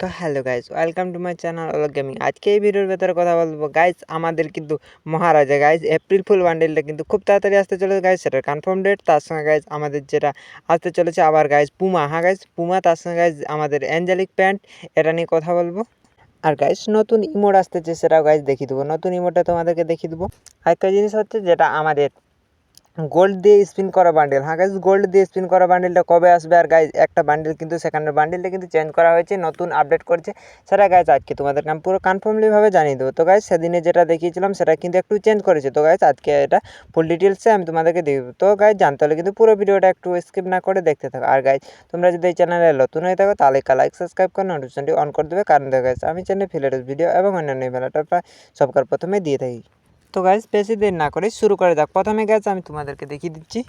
তো hello guys welcome to my channel Alok gaming আজকে এই ভিডিওর ভেতরে কথা বলব। গাইজ আমাদের কিন্তু মহারাজা গাইজ এপ্রিল ফুল বান্ডেলটা কিন্তু খুব তাড়াতাড়ি আসতে চলেছে গাইজ সেটার কনফার্ম ডেট তার সঙ্গে গাইজ আমাদের যেটা আসতে চলেছে আবার গাইজ পুমা হ্যাঁ গাইজ পুমা তার সঙ্গে গাইজ আমাদের অ্যাঞ্জেলিক প্যান্ট এটা নিয়ে কথা বলব। আর গাইজ নতুন ইমোট আসতেছে, সেটাও গাইজ দেখিয়ে দেবো। নতুন ইমোটটা তোমাদেরকে দেখিয়ে দেবো। আরেকটা জিনিস হচ্ছে, যেটা আমাদের গোল্ড দিয়ে স্পিন করা বান্ডেল হ্যাঁ গাইজ গোল্ড দিয়ে স্পিন করা বান্ডেলটা কবে আসবে? আর গাইজ একটা বান্ডেল কিন্তু সেখানের বান্ডেলটা কিন্তু চেঞ্জ করা হয়েছে, নতুন আপডেট করেছে। সেটা গাইজ আজকে তোমাদেরকে আমি পুরো কনফার্মলিভাবে জানিয়ে দেবো। তো গাইজ সেদিনে যেটা দেখিয়েছিলাম, সেটা কিন্তু একটু চেঞ্জ করেছে। তো গাইজ আজকে এটা ফুল ডিটেলসে আমি তোমাদেরকে দিয়ে দেবো। তো গাইজ জানতে হলে কিন্তু পুরো ভিডিওটা একটু স্কিপ না করে দেখতে থাকো। আর গাইজ তোমরা যদি এই চ্যানেলে নতুন হয়ে থাকো, তাহলে লাইক সাবস্ক্রাইব করে নোটিফিকেশনটি অন করে দেবে। কারণ দেখো গাইজ আমি চ্যানেলে ফিলেটেস ভিডিও এবং অন্যান্য ভ্যালাটা প্রায় সবকার প্রথমে দিয়ে থাকি। তো গাছ বেশি দেরি না করে শুরু করে যাক প্রথমে গাছ আমি তোমাদেরকে দেখিয়ে দিচ্ছি।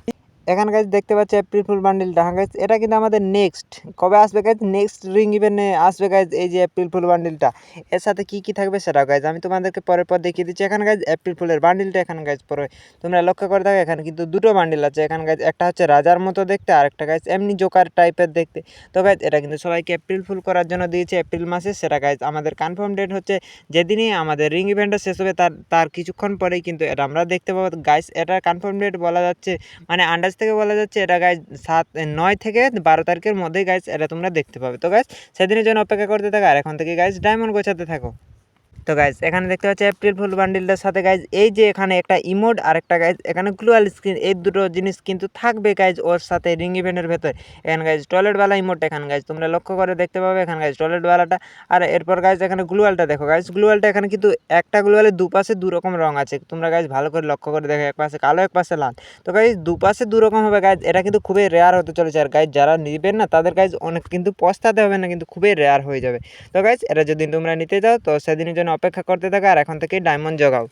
এখানে গাছ দেখতে পাচ্ছি এপ্রিল ফুল বান্ডিলটা হ্যাঁ গাছ এটা কিন্তু আমাদের নেক্সট কবে আসবে গাছ নেক্সট রিং ইভেন্টে আসবে গাছ এই যে এপ্রিল ফুল বান্ডিলটা এর সাথে কী কী থাকবে সেটাও গাছ আমি তোমাদেরকে পরের পর দেখিয়ে দিচ্ছি। এখানে গাছ এপ্রিল ফুলের বান্ডিলটা এখানে গাছ পরে তোমরা লক্ষ্য করে থাকো এখানে কিন্তু দুটো বান্ডিল আছে। এখানে গাছ একটা হচ্ছে রাজার মতো দেখতে, আর একটা গাছ এমনি জোকার টাইপের দেখতে। তো গাছ এটা কিন্তু সবাইকে এপ্রিল ফুল করার জন্য দিয়েছে এপ্রিল মাসে। সেটা গাছ আমাদের কনফার্ম ডেট হচ্ছে যেদিনই আমাদের রিং ইভেন্টটা শেষ হবে, তার তার কিছুক্ষণ পরেই কিন্তু এটা আমরা দেখতে পাবো। গাইস এটা কনফার্ম ডেট বলা যাচ্ছে মানে আন্দাজ থেকে বলা যাচ্ছে এটা গাইজ সাত নয় থেকে বারো তারিখের মধ্যেই গাইজ এটা তোমরা দেখতে পাবে। তো গাইজ সেদিনের জন্য অপেক্ষা করতে থাকো আর এখন থেকে গাইজ ডায়মন্ড গোছাতে থাকো। তো গাইজ এখানে দেখতে পাচ্ছি এপ্রিল ফুল বান্ডিলটার সাথে গাইজ এই যে এখানে একটা ইমোড আর একটা গাইজ এখানে গ্লুয়াল স্ক্রিন এই দুটো জিনিস কিন্তু থাকবে গাইজ ওর সাথে রিং ইভেন্টের ভেতর। এখানে গাইজ টয়লেটওয়ালা ইমোডটা এখানে গাইজ তোমরা লক্ষ্য করে দেখতে পাবে এখানে গাইজ টয়লেটওয়ালাটা আর এরপর গাইজ এখানে গ্লুয়ালটা দেখো। গাইজ গ্লুয়ালটা এখানে কিন্তু একটা গ্লুয়ালের দুপাশে দু রকম রং আছে, তোমরা গাইজ ভালো করে লক্ষ্য করে দেখো, এক পাশে কালো, এক পাশে লাল। তো গাইজ দুপাশে দু রকম হবে গাইজ এটা কিন্তু খুবই রেয়ার হতে চলেছে, আর গাইজ যারা নেবেন না, তাদের গাইজ অনেক কিন্তু পস্তাতে হবে না, কিন্তু খুবই রেয়ার হয়ে যাবে। তো গাইজ এটা যদি তোমরা নিতে যাও তো সেদিনের জন্য অপেক্ষা করতে থাকো আর এখন থেকেই ডায়মন্ড জগাও।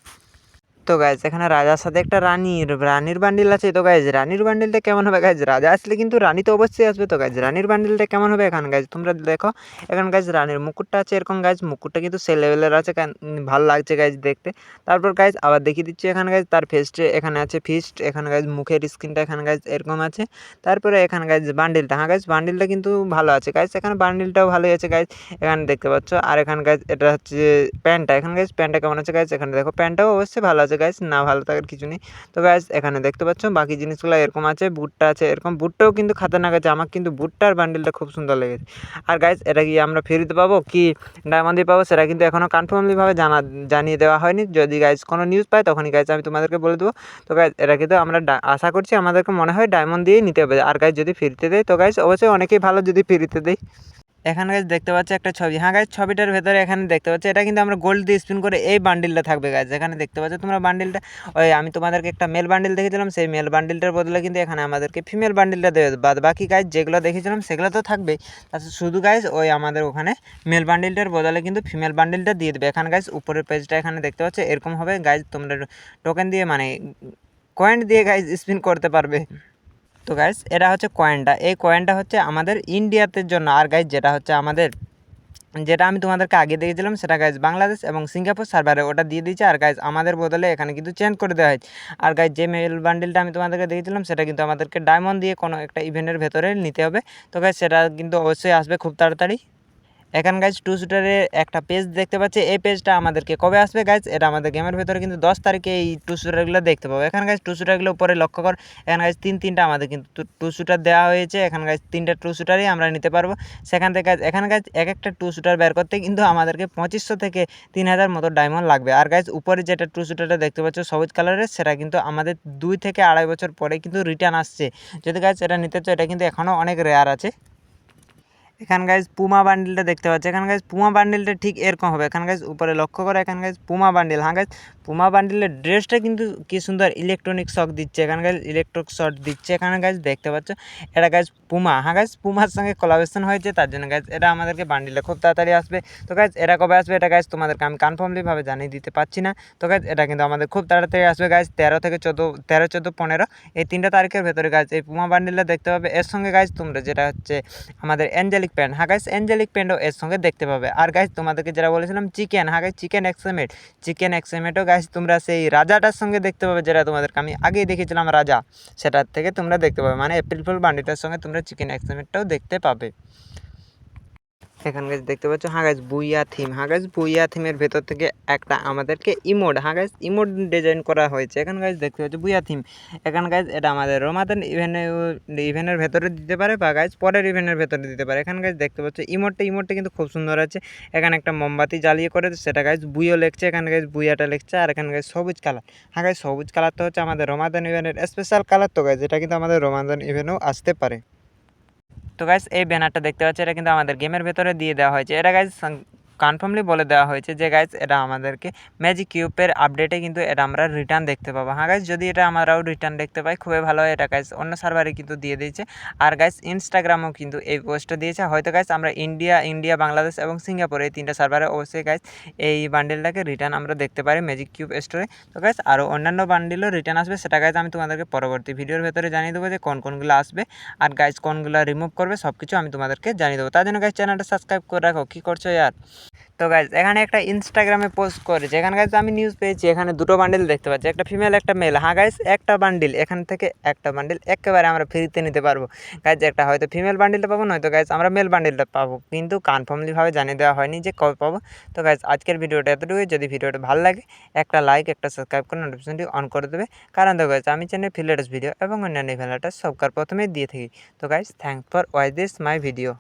তো গাইজ এখানে রাজার সাথে একটা রানীর রানীর বান্ডিল আছে তো গাইজ রানীর বান্ডিলটা কেমন হবে গাইজ রাজা আসলে কিন্তু রানী তো অবশ্যই আসবে তো গাইজ রানীর বান্ডিলটা কেমন হবে এখানে গাইজ তোমরা দেখো, এখানে গাইজ রানীর মুকুটটা আছে এরকম গাইজ মুকুটটা কিন্তু সে লেভেলের আছে ভালো লাগছে গাইজ দেখতে। তারপর গাইজ আবার দেখিয়ে দিচ্ছি এখানে গাইজ তার ফেস্টে এখানে আছে ফিস্ট এখানে গাইজ মুখের স্কিনটা এখানে গাইজ এরকম আছে। তারপরে এখানে গাইজ বান্ডিলটা হ্যাঁ গাইজ বান্ডিলটা কিন্তু ভালো আছে গাইজ এখানে বান্ডিলটাও ভালোই আছে গাইজ এখানে দেখতে পাচ্ছ, আর এখানে গাইজ এটা হচ্ছে প্যান্টটা, এখানে গাইজ প্যান্টটা কেমন আছে গাইজ এখানে দেখো, প্যান্টটাও অবশ্যই ভালো আছে গাইজ না, ভালো থাকার কিছু নেই। তো গাইজ এখানে দেখতে পাচ্ছ, বাকি জিনিসগুলো এরকম আছে বুটটা আছে, এরকম। বুটটাও কিন্তু খাতারনাক আছে আমার কিন্তু বুটটার বান্ডিলটা খুব সুন্দর লেগেছে। আর গাইজ এটা কি আমরা ফ্রিতে পাবো? কি ডায়মন্ডে পাবো? সেটা কিন্তু এখনও কনফার্মলিভাবে জানা, জানিয়ে দেওয়া হয়নি। যদি গাইজ কোনো নিউজ পাই তখনই গাইজ আমি তোমাদেরকে বলে দেবো। তো গাইজ এটা কিন্তু আমরা আশা করছি আমাদেরকে মনে হয় ডায়মন্ড দিয়েই নিতে হবে। আর গাইজ যদি ফ্রিতে দেয়, তো গাইজ অবশ্যই অনেকেই ভালো যদি ফ্রিতে দেয়। এখানে গাছ দেখতে পাচ্ছি একটা ছবি। হ্যাঁ গাছ ছবিটার ভেতরে এখানে দেখতে পাচ্ছি, এটা কিন্তু আমরা গোল্ড দিয়ে স্পিন করে এই বান্ডিলটা থাকবে গাছ এখানে দেখতে পাচ্ছ তোমরা বান্ডিলটা ওই আমি তোমাদেরকে একটা মেল বান্ডিল দেখেছিলাম, সেই মেল বান্ডিলটার বদলে কিন্তু এখানে আমাদেরকে ফিমেল বান্ডিলটা দেবে বাদ বাকি গাছ যেগুলো দেখেছিলাম, সেগুলো তো থাকবেই। তাছাড়া শুধু গাছ ওই আমাদের ওখানে মেল বান্ডিলটার বদলে কিন্তু ফিমেল বান্ডিলটা দিয়ে দেবে। এখানে গাছ উপরের পেজটা এখানে দেখতে পাচ্ছ, এরকম হবে গাছ তোমরা টোকেন দিয়ে মানে কয়েন্ট দিয়ে গাছ স্পিন করতে পারবে। তো গাইস এটা হচ্ছে কয়েনটা এই কয়েনটা হচ্ছে আমাদের ইন্ডিয়াতে জন্য, আর গাইজ যেটা হচ্ছে আমাদের, যেটা আমি তোমাদেরকে আগে দিয়েছিলাম সেটা গাইজ বাংলাদেশ এবং সিঙ্গাপুর সার্ভারে ওটা দিয়ে দিয়েছে, আর গাইজ আমাদের বদলে এখানে কিন্তু চেঞ্জ করে দেওয়া হয়েছে। আর গাইজ যে মেল বান্ডিলটা আমি তোমাদেরকে দিয়েছিলাম সেটা কিন্তু আমাদেরকে ডায়মন্ড দিয়ে কোনো একটা ইভেন্টের ভেতরে নিতে হবে। তো গাইজ সেটা কিন্তু অবশ্যই আসবে খুব তাড়াতাড়ি। এখানে গাইজ টু শুটারে একটা পেজ দেখতে পাচ্ছি। এই পেজটা আমাদেরকে কবে আসবে গাইজ এটা আমাদের গেমের ভেতরে কিন্তু দশ তারিখে এই টু শুটারগুলো দেখতে পাবো। এখানে গাইজ টু শুটারগুলো উপরে লক্ষ্য কর। এখানে গাইজ তিন তিনটা আমাদের কিন্তু টু শুটার দেওয়া হয়েছে। এখানে গাইজ তিনটা টু শুটারই আমরা নিতে পারব। সেখান থেকে গাছ এখানে গাইজ এক একটা টু শুটার বের করতে কিন্তু আমাদেরকে পঁচিশশো থেকে তিন হাজার মতো ডায়মন্ড লাগবে। আর গাইজ উপরে যেটা টু শুটারটা দেখতে পাচ্ছ, সবুজ কালারের সেটা কিন্তু আমাদের দুই থেকে আড়াই বছর পরে কিন্তু রিটার্ন আসছে। যদি গাইজ এটা নিতে চাও, এটা কিন্তু এখনও অনেক রেয়ার আছে। এখান গাইজ পুমা বান্ডিলটা দেখতে পাচ্ছি। এখান গাইজ পুমা বান্ডিলটা ঠিক এরকম হবে। এখান গাইজ উপরে লক্ষ্য করে, এখান গাইজ পুমা বান্ডিল। হ্যাঁ গাইজ পুমা বান্ডিলের ড্রেসটা কিন্তু কি সুন্দর ইলেকট্রনিক শক দিচ্ছে। এখানে গাইজ ইলেকট্রিক শট দিচ্ছে। এখানে গাইজ দেখতে পাচ্ছ, এটা গাইজ পুমা। হ্যাঁ গাইজ পুমার সঙ্গে কোলাবেশন হয়েছে, তার জন্য গাইজ এটা আমাদেরকে বান্ডিলে খুব তাড়াতাড়ি আসবে। তো গাইজ এটা কবে আসবে এটা গাইজ তোমাদেরকে আমি কনফার্মলিভাবে জানিয়ে দিতে পারছি না। তো গাইজ এটা কিন্তু আমাদের খুব তাড়াতাড়ি আসবে গাইজ তেরো থেকে চোদ্দ, তেরো, চোদ্দ, পনেরো। এই তিনটা তারিখের ভেতরে গাইজ এই পুমা বান্ডিলটা দেখতে পাবে। এর সঙ্গে গাইজ তোমরা যেটা হচ্ছে আমাদের অ্যাঞ্জেলিক প্যান্ট হ্যাঁ গাইস অ্যাঞ্জেলিক প্যান্টও এর সঙ্গে দেখতে পাবে। আর গাইস তোমাদেরকে যারা বলেছিলাম চিকেন হ্যাঁ গাইস চিকেন এক্সেমেট চিকেন এক্সেমেটও গাইস তোমরা সেই রাজাটার সঙ্গে দেখতে পাবে, যেটা তোমাদেরকে আমি আগেই দেখেছিলাম রাজা। সেটার থেকে তোমরা দেখতে পাবে। মানে এপ্রিল ফুল বান্ডিটার সঙ্গে তোমরা চিকেন এক্সেমেটটাও দেখতে পাবে। এখানে গাইজ দেখতে পাচ্ছ হ্যাঁ গাইজ বুইয়া থিম হ্যাঁ গাইজ বুইয়া থিমের ভেতর থেকে একটা আমাদেরকে ইমোড হ্যাঁ গাইজ ইমোড ডিজাইন করা হয়েছে। এখানে গাইজ দেখতে পাচ্ছ, বুইয়া থিম এখানে গাইজ এটা আমাদের রমাদান ইভেনে ইভেনের ভেতরে দিতে পারে বা গাইজ পরের ইভেনের ভেতরে দিতে পারে। এখানে গাইজ দেখতে পাচ্ছ ইমোডটা ইমোডটা কিন্তু খুব সুন্দর আছে। এখানে একটা মোমবাতি জ্বালিয়ে করে সেটা গাইজ বুইও লেখছে। এখানে গাইজ বুইয়াটা লেখছে, আর এখানে গাইজ সবুজ কালার হ্যাঁ গাইজ সবুজ কালারটা হচ্ছে আমাদের রমাদান ইভেনের স্পেশাল কালার তো গাছ এটা কিন্তু আমাদের রমাদান ইভেনেও আসতে পারে। তো গাইজ এই ব্যানারটা দেখতে পাচ্ছি, এটা কিন্তু আমাদের গেমের ভেতরে দিয়ে দেওয়া হয়েছে। এটা গাইস কনফার্মলি বলে দেওয়া হয়েছে যে গাইস এটা আমাদেরকে ম্যাজিক কিউবের আপডেটে কিন্তু এটা আমরা রিটার্ন দেখতে পাবো। হ্যাঁ গাইস যদি এটা আমরাও রিটার্ন দেখতে পাই, খুবই ভালো হয়। এটা গাইস অন্য সার্ভারে কিন্তু দিয়ে দিয়েছে। আর গাইস ইনস্টাগ্রামও কিন্তু এই পোস্টটা দিয়েছে। হয়তো গাইস আমরা ইন্ডিয়া ইন্ডিয়া বাংলাদেশ এবং সিঙ্গাপুর এই তিনটা সার্ভারে অবশ্যই গাইস এই বান্ডেলটাকে রিটার্ন আমরা দেখতে পারি ম্যাজিক কিউব স্টোরে তো গাইস আরও অন্যান্য বান্ডেলও রিটার্ন আসবে। সেটা গাইস আমি তোমাদেরকে পরবর্তী ভিডিওর ভেতরে জানিয়ে দেবো যে, কোন কোনগুলো আসবে। আর গাইস কোনগুলো রিমুভ করবে সব কিছু আমি তোমাদেরকে জানিয়ে দেবো। তার জন্য গাইজ চ্যানেলটা সাবস্ক্রাইব করে রাখো। কী করছ, ইয়ার? তো গাইজ এখানে একটা ইনস্টাগ্রামে পোস্ট করেছে এখানে গাইজ আমি নিউজ পেয়েছি, এখানে দুটো বান্ডিল দেখতে পাচ্ছি, একটা ফিমেল একটা মেল হ্যাঁ গাইজ একটা বান্ডিল এখান থেকে একটা বান্ডিল একেবারে আমরা ফ্রিতে নিতে পারব। গাইজ একটা হয়তো ফিমেল বান্ডিলটা পাবো, নয়তো গাইজ আমরা মেল বান্ডিলটা পাবো। কিন্তু কনফার্মলিভাবে জানিয়ে দেওয়া হয়নি যে কবে পাবো। তো গাইজ আজকের ভিডিওটা এতটুকুই। যদি ভিডিওটা ভালো লাগে, একটা লাইক একটা সাবস্ক্রাইব করে নোটিফিকেশনটি অন করে দেবে। কারণ তো গাইজ আমি চ্যানেল ফিলেটাস ভিডিও এবং অন্যান্য ভেলাটা সবকার প্রথমে দিয়ে থাকি। তো guys thanks for watch this my video